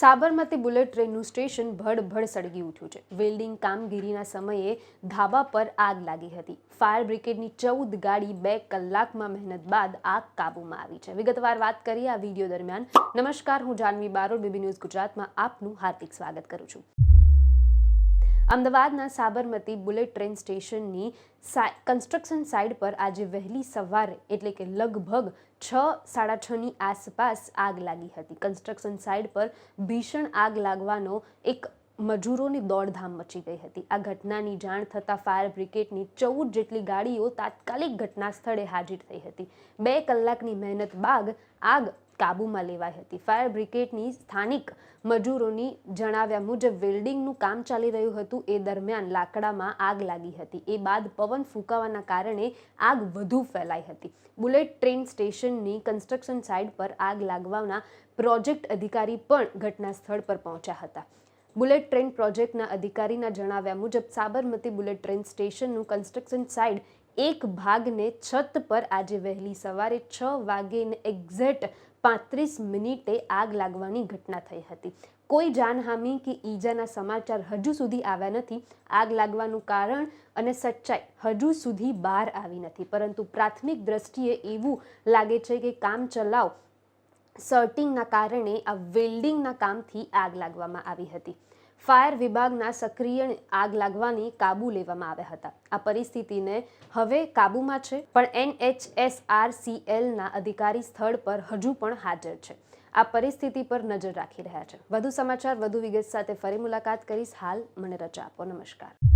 Sabarmati bullet ટ્રેનનું station ભડભડ સળગી ઉઠ્યું છે. વેલ્ડિંગ કામગીરીના સમયે ધાબા પર આગ લાગી હતી. ફાયર બ્રિગેડની ચૌદ ગાડી બે કલાકમાં મહેનત બાદ આગ કાબૂમાં આવી છે. વિગતવાર વાત કરીએ આ વીડિયો દરમિયાન. નમસ્કાર, હું જાનવી બારોડ, બીબી ન્યૂઝ ગુજરાતમાં આપનું હાર્દિક સ્વાગત કરું છું. અમદાવાદના સાબરમતી બુલેટ ટ્રેન સ્ટેશનની કન્સ્ટ્રક્શન સાઇટ પર આજે વહેલી સવારે, એટલે કે લગભગ છ, સાડા છની આસપાસ આગ લાગી હતી. કન્સ્ટ્રક્શન સાઇટ પર ભીષણ આગ લાગવાનો એક મજૂરોની દોડધામ મચી ગઈ હતી. આ ઘટનાની જાણ થતાં ફાયર બ્રિગેડની ચૌદ જેટલી ગાડીઓ તાત્કાલિક ઘટના સ્થળે હાજર થઈ હતી. બે કલાકની મહેનત બાદ આગ કાબૂમાં લેવાઈ હતી. ફાયર બ્રિગેડની સ્થાનિક મજૂરોની જણાવ્યા મુજબ, વેલ્ડિંગનું કામ ચાલી રહ્યું હતું. એ દરમિયાન લાકડામાં આગ લાગી હતી. એ બાદ પવન ફૂંકાવાના કારણે આગ વધુ ફેલાઈ હતી. બુલેટ ટ્રેન સ્ટેશનની કન્સ્ટ્રક્શન સાઇટ પર આગ લાગવાના પ્રોજેક્ટ અધિકારી પણ ઘટના સ્થળ પર પહોંચ્યા હતા. બુલેટ ટ્રેન પ્રોજેક્ટના અધિકારીના જણાવ્યા મુજબ, સાબરમતી બુલેટ ટ્રેન સ્ટેશનનું કન્સ્ટ્રક્શન સાઇટ એક ભાગને છત પર આજે વહેલી સવારે છ વાગે એક્ઝેક્ટ પાંત્રીસ મિનિટે આગ લાગવાની ઘટના થઈ હતી. કોઈ જાનહાનિ કે ઈજાના સમાચાર હજુ સુધી આવ્યા નથી. આગ લાગવાનું કારણ અને સચ્ચાઈ હજુ સુધી બહાર આવી નથી. પરંતુ પ્રાથમિક દ્રષ્ટિએ એવું લાગે છે કે કામ ચલાવ સર્ટિંગના કારણે આ વેલ્ડિંગના કામથી આગ લાગવામાં આવી હતી. ફાયર વિભાગના સક્રિય આગ લાગવાની કાબુ લેવામાં આવ્યા હતા. આ પરિસ્થિતિને હવે કાબૂમાં છે, પણ એનએચએસઆરસીએલના અધિકારી સ્થળ પર હજુ પણ હાજર છે. આ પરિસ્થિતિ પર નજર રાખી રહ્યા છે. વધુ સમાચાર વધુ વિગત સાથે ફરી મુલાકાત કરીશ. હાલ મને રજા આપો. નમસ્કાર.